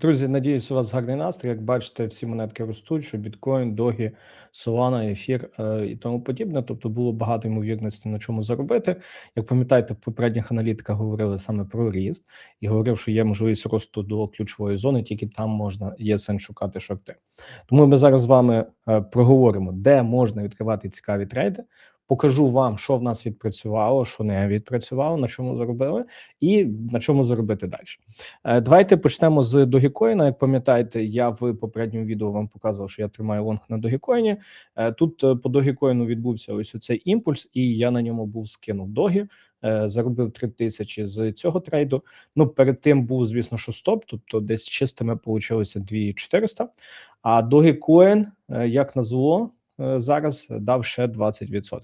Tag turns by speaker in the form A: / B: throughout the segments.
A: Друзі, надіюсь, у вас гарний настрій. Як бачите, всі монетки ростуть, що біткоін, догі, Solana, ефір е, і тому подібне. Тобто було багато ймовірності на чому заробити. Як пам'ятаєте, в попередніх аналітиках говорили саме про ріст і говорив, що є можливість росту до ключової зони, тільки там можна є сенс шукати шорти. Тому ми зараз з вами е, проговоримо, де можна відкривати цікаві трейди. Покажу вам, що в нас відпрацювало, що не відпрацювало, на чому заробили, і на чому заробити далі. Е, давайте почнемо з Dogecoin. Як пам'ятаєте, я в попередньому відео вам показував, що я тримаю лонг на Dogecoin. Е, тут е, по Dogecoin відбувся ось оцей імпульс, і я на ньому був скинув догі. Заробив 3 тисячі з цього трейду. Ну перед тим був, звісно, що стоп, тобто десь чистими получилося 2400. А Dogecoin, як на зло, зараз дав ще 20%.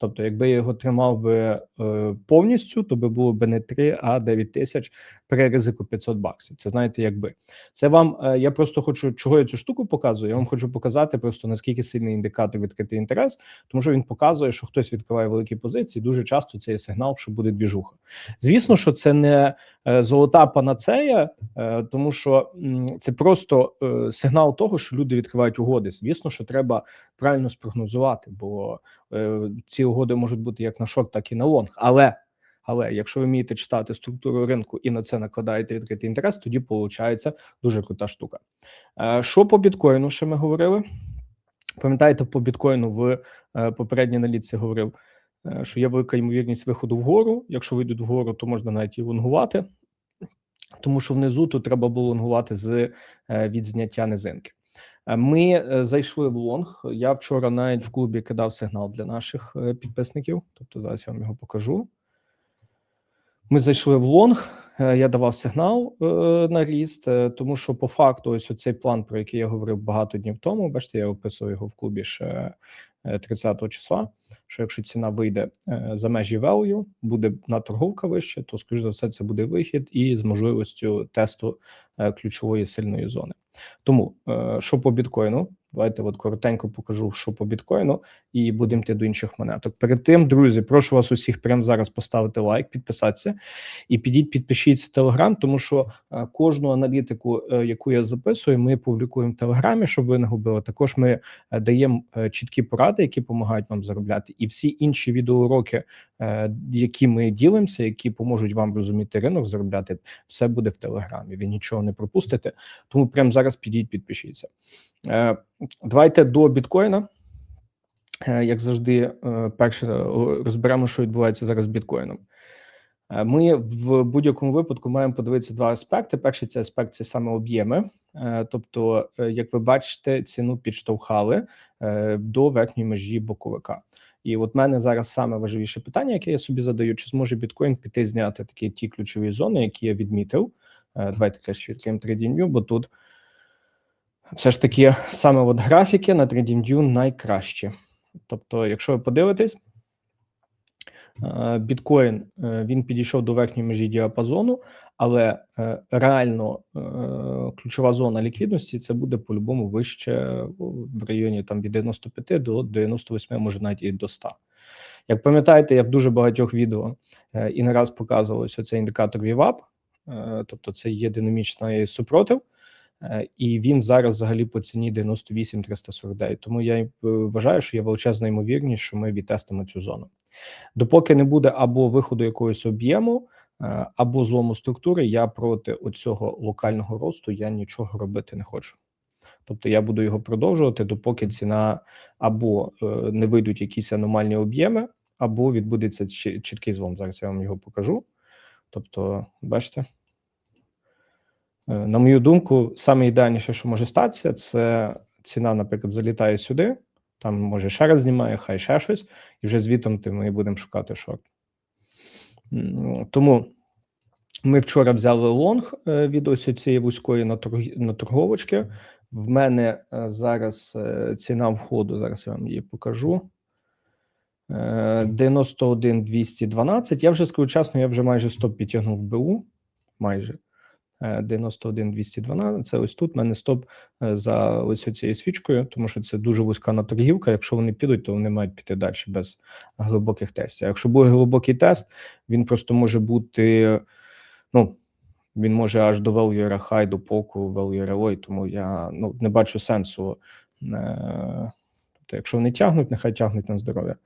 A: Тобто, якби я його тримав би е, повністю, то би було б не 3, а 9 тисяч при ризику 500 баксів. Це знаєте, якби це вам. Е, я просто хочу, чого я цю штуку показую. Я вам хочу показати просто наскільки сильний індикатор відкритий інтерес, тому що він показує, що хтось відкриває великі позиції. Дуже часто це є сигнал, що буде двіжуха. Звісно, що це не е, золота панацея, е, тому що м, це просто е, сигнал того, що люди відкривають угоди. Звісно, що треба правильно спрогнозувати, бо е, ці угоди можуть бути як на шорт, так і на лонг. Але але якщо ви вмієте читати структуру ринку і на це накладаєте відкритий інтерес, тоді виходить дуже крута штука. Е, що по біткоїну ще ми говорили? Пам'ятаєте, по біткоїну в е, попередній аналітці говорив, е, що є велика ймовірність виходу вгору. Якщо вийдуть вгору, то можна навіть і лонгувати, тому що внизу тут треба було лонгувати з від зняття низинки. Ми зайшли в лонг. Я вчора навіть в клубі кидав сигнал для наших підписників. Тобто зараз я вам його покажу. Ми зайшли в лонг. Е, я давав сигнал е, на ріст, е, тому що по факту, ось цей план, про який я говорив багато днів тому. Бачите, я описував його в клубі ще 30 числа. Що якщо ціна вийде за межі value, буде на торговка вище, то скоріш за все це буде вихід і з можливістю тесту ключової сильної зони. Тому що по біткоїну, Давайте от коротенько покажу, що по біткоїну, і будемо йти до інших монеток. Перед тим, друзі, прошу вас усіх прямо зараз поставити лайк, підписатися і підіть, підпишіться Телеграм, тому що е, кожну аналітику, е, яку я записую, ми публікуємо в Телеграмі, щоб ви не губили. Також ми е, даємо чіткі поради, які допомагають вам заробляти, і всі інші відеоуроки, які ми ділимося, які поможуть вам розуміти ринок, заробляти, все буде в Телеграмі. Ви нічого не пропустите. Тому прямо зараз підіть, підпишіться. Давайте до біткоїна. Е, як завжди, е, перше розберемо, що відбувається зараз з біткоїном. Е, ми в будь-якому випадку маємо подивитися два аспекти. Перший це аспект це саме об'єми. Тобто, як ви бачите, ціну підштовхали до верхньої межі боковика. І от мене зараз саме важливіше питання, яке я собі задаю: чи зможе біткоін піти зняти такі ті ключові зони, які я відмітив? Давайте теж відкриємо TradingView, бо тут все ж таки саме от графіки на TradingView найкращі. Тобто, якщо ви подивитесь, е, біткоін е, він підійшов до верхньої межі діапазону, але е, реально ключова зона ліквідності це буде по-любому вище в районі там від 95 до 98, може навіть і до 100. Як пам'ятаєте, я в дуже багатьох відео і не раз показував ось цей індикатор VWAP, тобто це є динамічний супротив. Е, і він зараз взагалі по ціні 98 349. Тому я е, вважаю, що є величезна ймовірність, що ми відтестимо цю зону. Допоки не буде або виходу якогось об'єму, е, або злому структури, я проти оцього локального росту я нічого робити не хочу. Тобто я буду його продовжувати, допоки ціна або не вийдуть якісь аномальні об'єми, або відбудеться чіткий злом. Зараз я вам його покажу. Тобто, бачите. Е, на мою думку, саме ідеальніше, що може статися, це ціна, наприклад, залітає сюди, там може ще раз знімає, хай ще щось, і вже звітом ми будемо шукати шорт. Тому ми вчора взяли лонг е, від ось цієї вузької на торговочки. В мене е, зараз ціна входу, зараз я вам її покажу. 91 212. Я вже скажу чесно, я вже майже стоп підтягнув БУ. Майже. 91 212, Це ось тут в мене стоп е, за ось цією свічкою, тому що це дуже вузька наторгівка. Якщо вони підуть, то вони мають піти далі без глибоких тестів. Якщо буде глибокий тест, він просто може бути ну Він може аж до value high, до поку value low, тому я ну, не бачу сенсу. Е, тобто, якщо вони тягнуть, нехай тягнуть на здоров'я.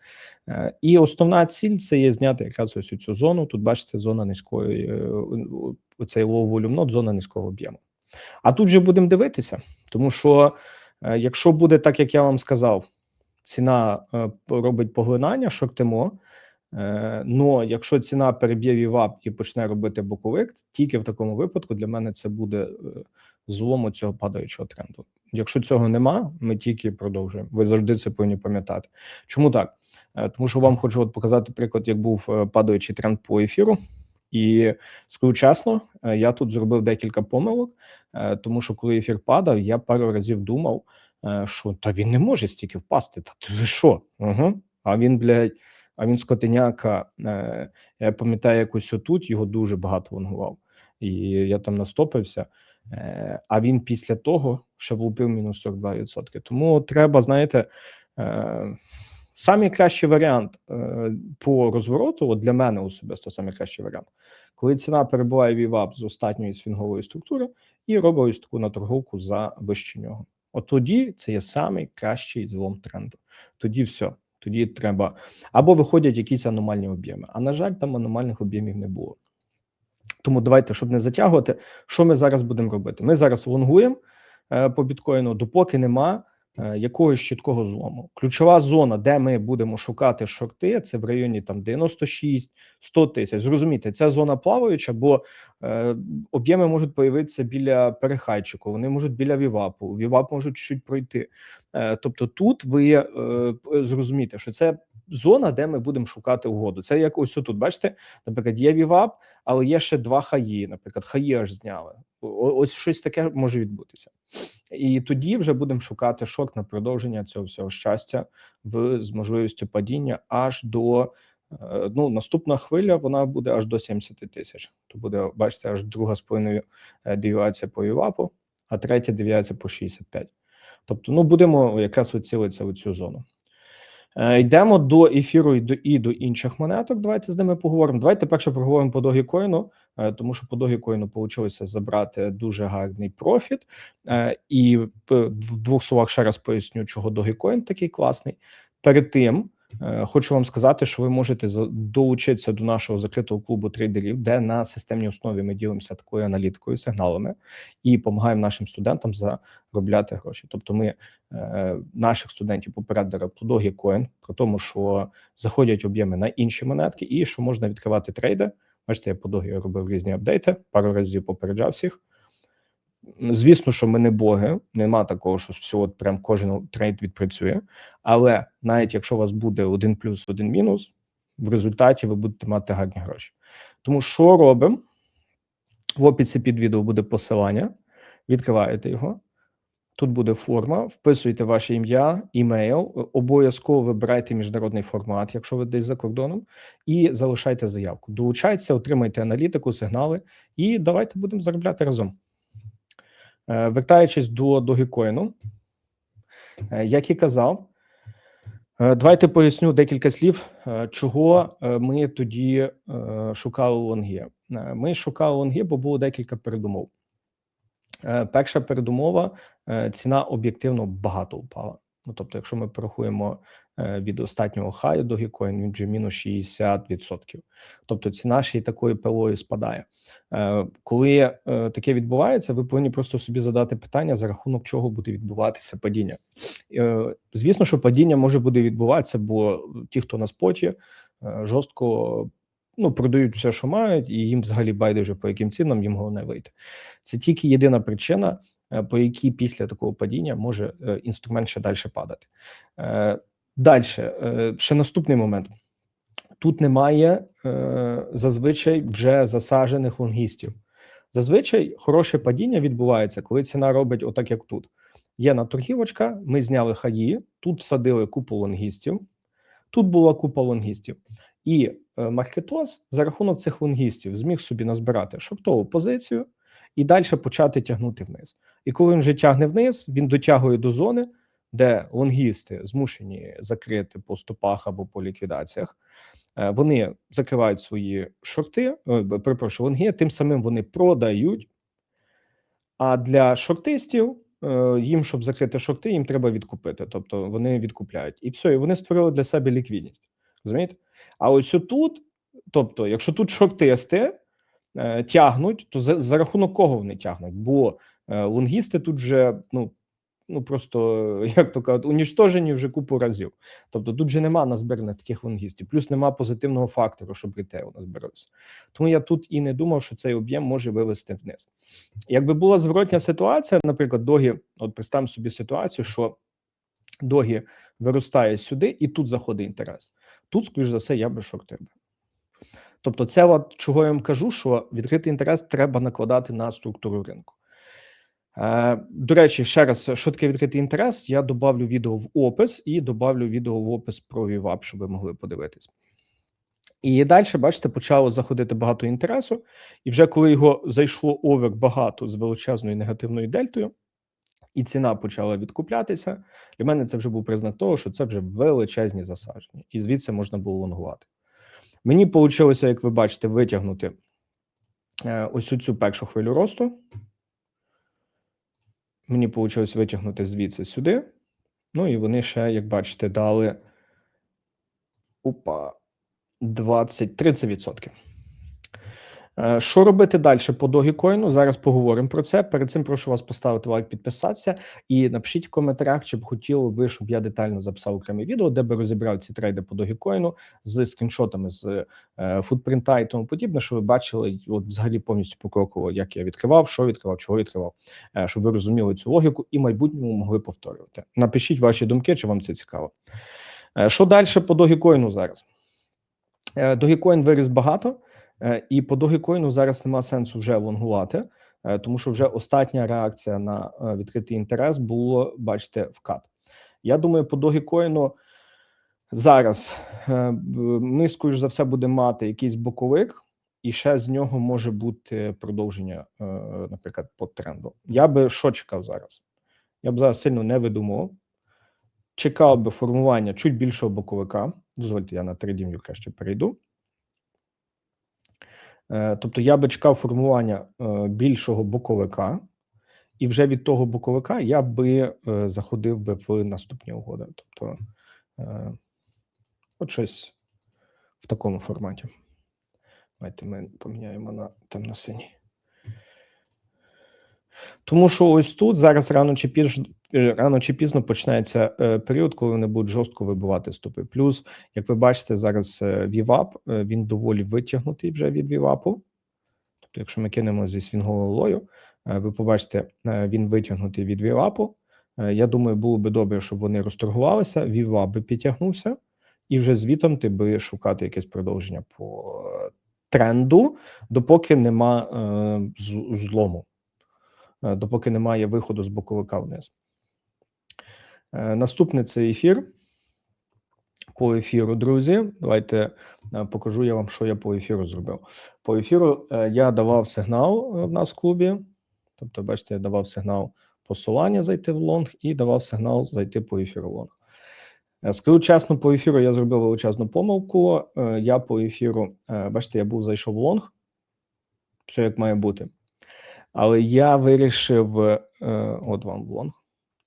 A: Е, і основна ціль це є зняти якраз ось цю зону. Тут бачите, зона низької, е, оцей volume node, зона низького об'єму. А тут вже будемо дивитися, тому що е, якщо буде так, як я вам сказав, ціна е, робить поглинання, шортимо. Е, но якщо ціна переб'є вівап і почне робити боковик, тільки в такому випадку для мене це буде е, злому цього падаючого тренду. Якщо цього нема, ми тільки продовжуємо. Ви завжди це повинні пам'ятати. Чому так? Е, тому що вам хочу от показати приклад, як був е, падаючий тренд по ефіру. І скажу чесно, е, я тут зробив декілька помилок, тому що коли ефір падав, я пару разів думав, що та він не може стільки впасти. Та ти що? Угу. А він, блядь, а він скотиняка. е, Я пам'ятаю, якось отут його дуже багато лонгував. І я там настопився. Е, А він після того ще влупив мінус 42%. Тому треба, знаєте, е, самий кращий варіант е, по розвороту, от для мене особисто самий кращий варіант, коли ціна перебуває вівап з остатньої сфінгової структури і робить ось таку наторговку за вище нього. От тоді це є самий кращий злом тренду. Тоді все. Тоді треба або виходять якісь аномальні об'єми. А на жаль, там аномальних об'ємів не було. Тому давайте, щоб не затягувати, що ми зараз будемо робити? Ми зараз лонгуємо е, по біткоїну, допоки нема е, якогось чіткого злому. Ключова зона, де ми будемо шукати шорти, це в районі там 96-100 тисяч. Зрозумійте, ця зона плаваюча, бо е, об'єми можуть появитися біля перехайчику, вони можуть біля вівапу, вівап можуть чуть пройти. Е, тобто, тут ви е, зрозумієте, що це зона, де ми будемо шукати угоду. Це як ось тут, бачите, наприклад, є вівап, але є ще два хаї. Наприклад, хаї аж зняли. Ось щось таке може відбутися, і тоді вже будемо шукати шок на продовження цього всього щастя в з можливістю падіння аж до. е, Ну, наступна хвиля вона буде аж до 70 тисяч. То буде, бачите, аж друга з половиною е, девіація по ЮВАПу, а третя девіація по 65. Тобто, ну будемо якраз вицілитися в цю зону. Е, Йдемо до ефіру і до і до інших монеток. Давайте з ними поговоримо. Давайте перше проговоримо по Dogecoin, е, тому що по Dogecoin вийшло забрати дуже гарний профіт. Е, І в двох словах ще раз поясню, чого Dogecoin такий класний. Перед тим хочу вам сказати, що ви можете долучитися до нашого закритого клубу трейдерів, де на системній основі ми ділимося такою аналітикою, сигналами і допомагаємо нашим студентам заробляти гроші. Тобто, ми е, наших студентів попередили по Dogecoin, про тому, що заходять об'єми на інші монетки, і що можна відкривати трейди. Бачите, я по Doge робив різні апдейти, пару разів попереджав всіх. М, Звісно, що ми не боги, нема такого, що все от прям кожен трейд відпрацює. Але навіть якщо у вас буде один плюс, один мінус, в результаті ви будете мати гарні гроші. Тому що робимо? В описі під відео буде посилання, відкриваєте його. Тут буде форма, вписуєте ваше ім'я, імейл, обов'язково вибирайте міжнародний формат, якщо ви десь за кордоном, і залишайте заявку. Долучайтеся, отримайте аналітику, сигнали, і давайте будемо заробляти разом. Е, Вертаючись до Dogecoin, е, як і казав, е, давайте поясню декілька слів, чого ми тоді шукали лонги. Ми шукали лонги, бо було декілька передумов. Перша передумова ціна об'єктивно багато впала. Ну тобто, якщо ми порахуємо е, від останнього хаю до Dogecoin, він вже мінус 60%. Тобто ціна ще й такою пилою спадає. Е, Коли е, таке відбувається, ви повинні просто собі задати питання, за рахунок чого буде відбуватися падіння. Звісно, що падіння може буде відбуватися, бо ті, хто на споті, жорстко ну, продають все, що мають, і їм взагалі байдуже по яким цінам їм головне вийти. Це тільки єдина причина, по якій після такого падіння може інструмент ще далі падати. Далі, ще наступний момент. Тут немає зазвичай вже засаджених лонгістів. Зазвичай хороше падіння відбувається, коли ціна робить отак, як тут. Є наторгівочка, ми зняли хаї, тут всадили купу лонгістів, тут була купа лонгістів. І е, маркетоз за рахунок цих лонгістів зміг собі назбирати шортову позицію і далі почати тягнути вниз. І коли він вже тягне вниз, він дотягує до зони, де лонгісти змушені закрити по стопах або по ліквідаціях. Е, Вони закривають свої шорти, е, перепрошую, лонги, тим самим вони продають. А для шортистів е, їм, щоб закрити шорти, їм треба відкупити. Тобто вони відкупляють. І все, і вони створили для себе ліквідність. Розумієте? А ось тут, тобто, якщо тут шортисти тягнуть, то за, за рахунок кого вони тягнуть? Бо е, лонгісти тут вже ну, ну просто як то кажуть, уніштожені вже купу разів. Тобто тут же нема назбираних таких лонгістів, плюс нема позитивного фактору, щоб рітейл назбирався. Тому я тут і не думав, що цей об'єм може вивести вниз. Якби була зворотня ситуація, наприклад, догі, от представимо собі ситуацію, що догі виростає сюди, і тут заходить інтерес. Тут, скоріш за все, я би шортив. Тобто, це от чого я вам кажу, що відкритий інтерес треба накладати на структуру ринку. Е, до речі, ще раз, що таке відкритий інтерес? Я добавлю відео в опис і добавлю відео в опис про VWAP, щоб ви могли подивитись. І далі, бачите, почало заходити багато інтересу, і вже коли його зайшло овер багато з величезною негативною дельтою, і ціна почала відкуплятися. Для мене це вже був признак того, що це вже величезні засадження, і звідси можна було лонгувати. Мені вийшло, як ви бачите, витягнути е, ось цю першу хвилю росту. Мені вийшло витягнути звідси сюди. Ну і вони ще, як бачите, дали опа, 20-30%. Е, Що робити далі по Dogecoin? Зараз поговоримо про це. Перед цим прошу вас поставити лайк, підписатися і напишіть в коментарях, чи б хотіли ви, щоб я детально записав окреме відео, де би розібрав ці трейди по Dogecoin з скріншотами з е, футпринта і тому подібне, щоб ви бачили от взагалі повністю покроково, як я відкривав, що відкривав, чого відкривав, е, щоб ви розуміли цю логіку і в майбутньому могли повторювати. Напишіть ваші думки, чи вам це цікаво. Що далі по Dogecoin зараз? Dogecoin виріс багато. Е, І по Dogecoin зараз нема сенсу вже лонгувати, е, тому що вже остання реакція на е, відкритий інтерес було, бачите, вкат. Я думаю, по Dogecoin зараз ми, скоріш за все, будемо мати якийсь боковик, і ще з нього може бути продовження, наприклад, по тренду. Я би що чекав зараз? Я б зараз сильно не видумував. Чекав би формування чуть більшого боковика. Дозвольте, я на 3 днів краще перейду. Е, Тобто я би чекав формування е, більшого боковика, і вже від того боковика я би е, заходив би в наступні угоди. Тобто, от щось в такому форматі. Давайте ми поміняємо на темно-синій. Тому що ось тут зараз рано чи пізно, рано чи пізно починається е, період, коли вони будуть жорстко вибивати стопи. Плюс, як ви бачите, зараз е, VWAP, е, він доволі витягнутий вже від VWAP. Тобто, якщо ми кинемо зі свінговою лою, е, ви побачите, е, він витягнутий від. Е, Я думаю, було би добре, щоб вони розторгувалися, VWAP би підтягнувся, і вже звітом ти би шукати якесь продовження по е, тренду, допоки нема е, злому, е, допоки немає виходу з боковика вниз. Е, Наступний це ефір. По ефіру, друзі, давайте е, покажу я вам, що я по ефіру зробив. По ефіру е, я давав сигнал е, в нас в клубі. Тобто, бачите, я давав сигнал посилання зайти в лонг і давав сигнал зайти по ефіру лонг. Е, Скажу чесно, по ефіру я зробив величезну помилку. Е, Я по ефіру, е, бачите, я був зайшов в лонг, все як має бути. Але я вирішив, е, от вам в лонг.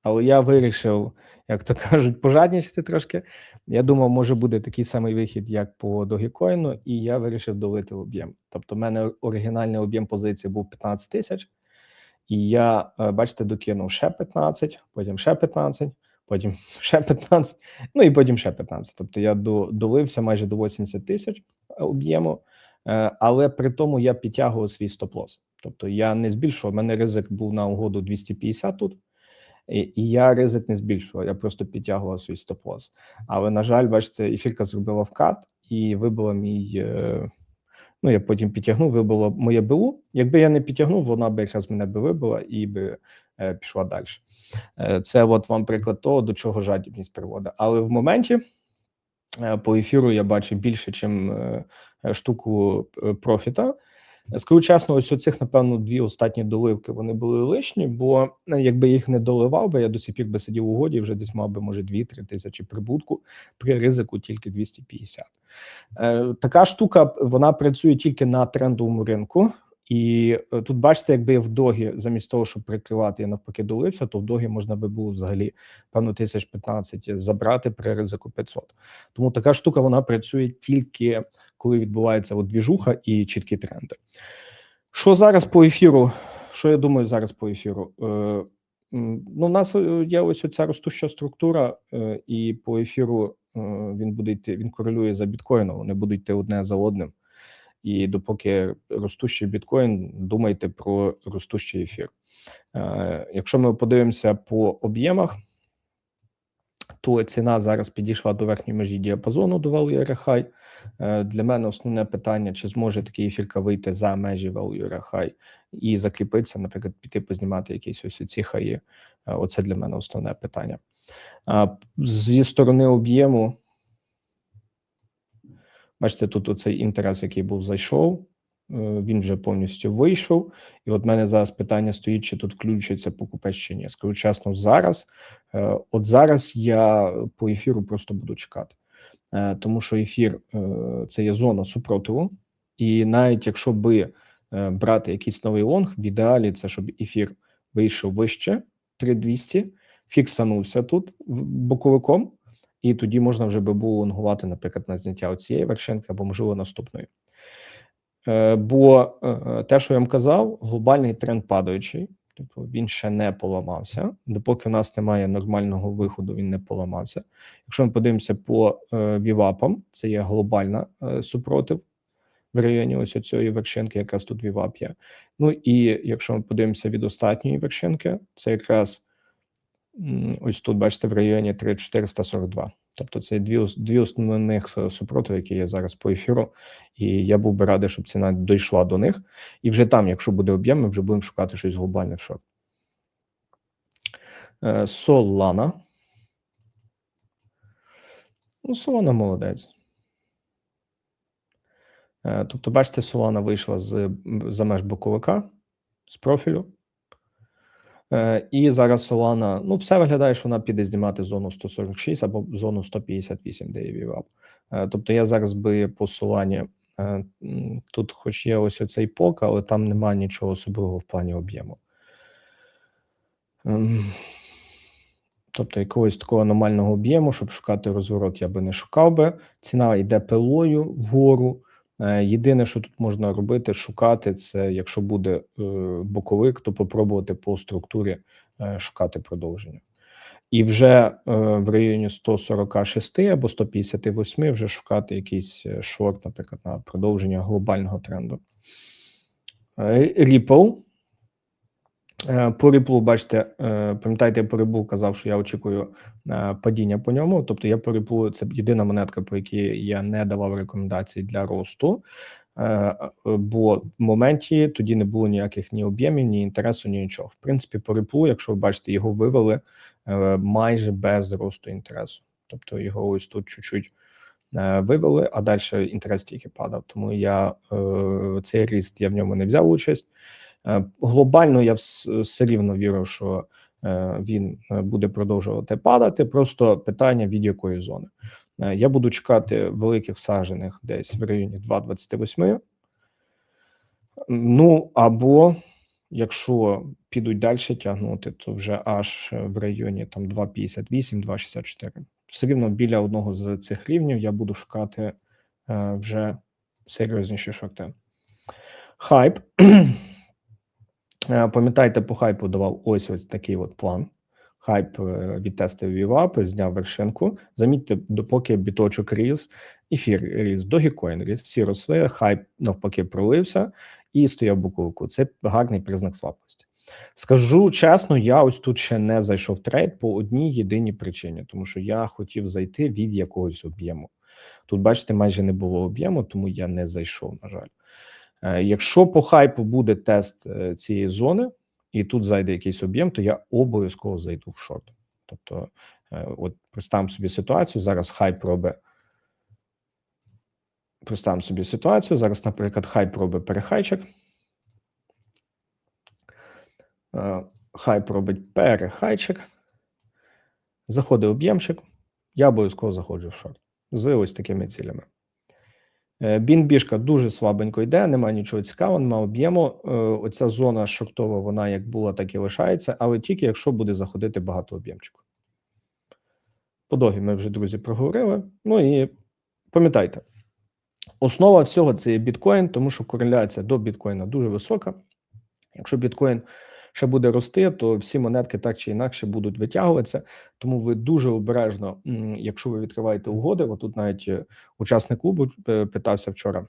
A: Але я вирішив, як то кажуть, пожаднічити трошки. Я думав, може буде такий самий вихід, як по Dogecoin, і я вирішив долити об'єм. Тобто, в мене оригінальний об'єм позиції був 15 тисяч, і я, е, бачите, докинув ще 15, потім ще 15, потім ще 15, ну і потім ще 15. Тобто я до- долився майже до 80 тисяч об'єму, е, але при тому я підтягував свій стоп-лосс. Тобто я не збільшував, у мене ризик був на угоду 250 тут. І, і я ризик не збільшував, я просто підтягував свій стоп-лосс. Але, на жаль, бачите, ефірка зробила вкат і вибила мій. е, Ну, я потім підтягнув, вибило моє БУ. Якби я не підтягнув, вона би якраз мене би вибила і би е, пішла далі. Е, це от вам приклад того, до чого жадібність приводить. Але в моменті е, по ефіру я бачу більше, ніж е, штуку е, профіта. Скажу чесно, ось оцих, напевно, дві останні доливки вони були лишні, бо е, якби їх не доливав би, я до сих пір би сидів у годі, вже десь мав би, може, 2-3 тисячі прибутку при ризику тільки 250. Е, Така штука вона працює тільки на трендовому ринку. І е, тут бачите, якби в догі, замість того, щоб прикривати, я навпаки долився, то в догі можна би було взагалі певно тисяч 15 забрати при ризику 500. Тому така штука вона працює тільки коли відбувається от двіжуха і чіткі тренди. Що зараз по ефіру? Що я думаю зараз по ефіру? Е, ну, у нас е, є ось ця ростуща структура, е, і по ефіру е, він буде йти, він корелює за біткоїном, вони будуть йти одне за одним. І допоки ростущий біткоін, думайте про ростущий ефір. Е, якщо ми подивимося по об'ємах, то ціна зараз підійшла до верхньої межі діапазону до Value High. Е, Для мене основне питання: чи зможе такий ефірка вийти за межі Value High і закріпитися, наприклад, піти познімати якісь ось ці хаї. Е, Оце для мене основне питання. Зі сторони об'єму, бачите, тут оцей інтерес, який був зайшов, е, він вже повністю вийшов. І от мене зараз питання стоїть, чи тут включиться покупець чи ні. Скажу чесно, зараз, е, от зараз я по ефіру просто буду чекати. Е, тому що ефір це є зона супротиву, і навіть якщо би брати якийсь новий лонг, в ідеалі це щоб ефір вийшов вище 3200, фіксанувся тут боковиком, і тоді можна вже би було лонгувати, наприклад, на зняття цієї вершинки або можливо наступної. Е, Бо е, е, те, що я вам казав, глобальний тренд падаючий, тобто він ще не поламався. Допоки в нас немає нормального виходу, він не поламався. Якщо ми подивимося по вівапам, це є глобальна супротив в районі ось цієї вершинки, якраз тут вівап є. Ну і якщо ми подивимося від останньої вершинки, це якраз ось тут, бачите, в районі 3442. Тобто це дві, дві основних е, супротиви, які є зараз по ефіру, і я був би радий, щоб ціна дійшла до них. І вже там, якщо буде об'єм, ми вже будемо шукати щось глобальне в шорт. Е, Solana. Ну, Solana молодець. Е, Тобто, бачите, Solana вийшла з за меж боковика з профілю. Е, І зараз Solana, ну, все виглядає, що вона піде знімати зону 146 або зону 158, де є VWAP. Е, Тобто я зараз би по Solana, е, тут хоч є ось оцей пок, але там немає нічого особливого в плані об'єму. Ем, Тобто якогось такого аномального об'єму, щоб шукати розворот, я би не шукав би. Ціна йде пилою вгору. Е, Єдине, що тут можна робити, шукати, це якщо буде е, боковик, то попробувати по структурі е, шукати продовження. І вже в районі 146 або 158 вже шукати якийсь шорт, наприклад, на продовження глобального тренду. Ripple. Е, По Ripple, бачите, е, пам'ятаєте, я по Ripple казав, що я очікую е, падіння по ньому. Тобто я по Ripple, це єдина монетка, по якій я не давав рекомендацій для росту. Бо в моменті тоді не було ніяких ні об'ємів, ні інтересу, ні нічого. В принципі, по Ripple, якщо ви бачите, його вивели майже без росту інтересу. Тобто його ось тут чуть-чуть вивели, а далі інтерес тільки падав. Тому я цей ріст я в ньому не взяв участь. Е, Глобально я все рівно вірю, що е, він е, буде продовжувати падати. Просто питання від якої зони. Я буду чекати великих всаджених десь в районі 2,28. Ну або якщо підуть далі тягнути, то вже аж в районі там 2,58, 2,64. Все рівно біля одного з цих рівнів я буду шукати вже серйозніші шорти. Хайп. Е, Пам'ятаєте, по хайпу давав ось ось такий от план. Хайп е, відтестив вівап, зняв вершинку. Замітьте, допоки біточок ріс, ефір ріс, догікоін ріс, всі росли, хайп навпаки пролився і стояв буковику. Це гарний признак слабкості. Скажу чесно, я ось тут ще не зайшов трейд по одній єдиній причині, тому що я хотів зайти від якогось об'єму. Тут, бачите, майже не було об'єму, тому я не зайшов, на жаль. Е, Якщо по хайпу буде тест е, цієї зони, і тут зайде якийсь об'єм, то я обов'язково зайду в шорт. Тобто, е, от представимо собі ситуацію. Зараз хайп робить Представимо собі ситуацію. Зараз, наприклад, хай пробить перехайчик. Е, Хай пробить перехайчик. Заходить об'ємчик. Я обов'язково заходжу в шорт з ось такими цілями. Е, Бінбішка дуже слабенько йде, немає нічого цікавого, немає об'єму. Е, Оця зона шортова, вона як була, так і лишається, але тільки якщо буде заходити багато об'ємчику. По догі ми вже, друзі, проговорили. Ну і пам'ятайте, основа всього це є біткоін, тому що кореляція до біткоїна дуже висока. Якщо біткоін ще буде рости, то всі монетки так чи інакше будуть витягуватися. Тому ви дуже обережно, якщо ви відкриваєте угоди, отут навіть е, учасник клубу е, питався вчора.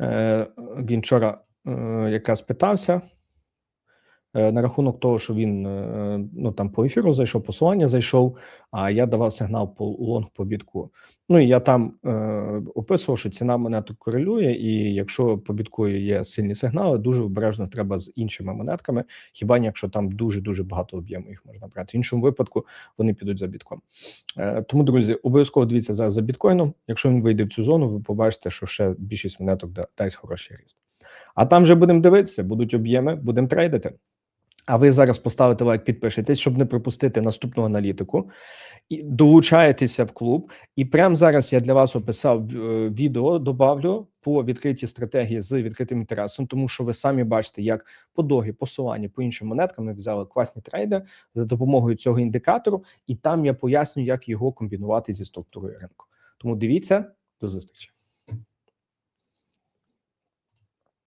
A: Е, Він вчора якраз питався на рахунок того, що він е, ну там по ефіру зайшов, посилання зайшов, а я давав сигнал по лонг по бітку. Ну і я там е, описував, що ціна монеток корелює, і якщо по біткою є сильні сигнали, дуже обережно треба з іншими монетками, хіба ні, якщо там дуже дуже багато об'єму їх можна брати. В іншому випадку вони підуть за бітком. Е, тому, друзі, обов'язково дивіться зараз за біткоїном. Якщо він вийде в цю зону, ви побачите, що ще більшість монеток да- дасть хороший ріст. А там вже будемо дивитися, будуть об'єми, будемо трейдити. А ви зараз поставите лайк, підпишитесь, щоб не пропустити наступну аналітику. І долучаєтеся в клуб. І прямо зараз я для вас описав е, відео, добавлю по відкритій стратегії з відкритим інтересом, тому що ви самі бачите, як по догі, посилання по іншим монеткам ми взяли класні трейди за допомогою цього індикатору, і там я поясню, як його комбінувати зі структурою ринку. Тому дивіться, до зустрічі.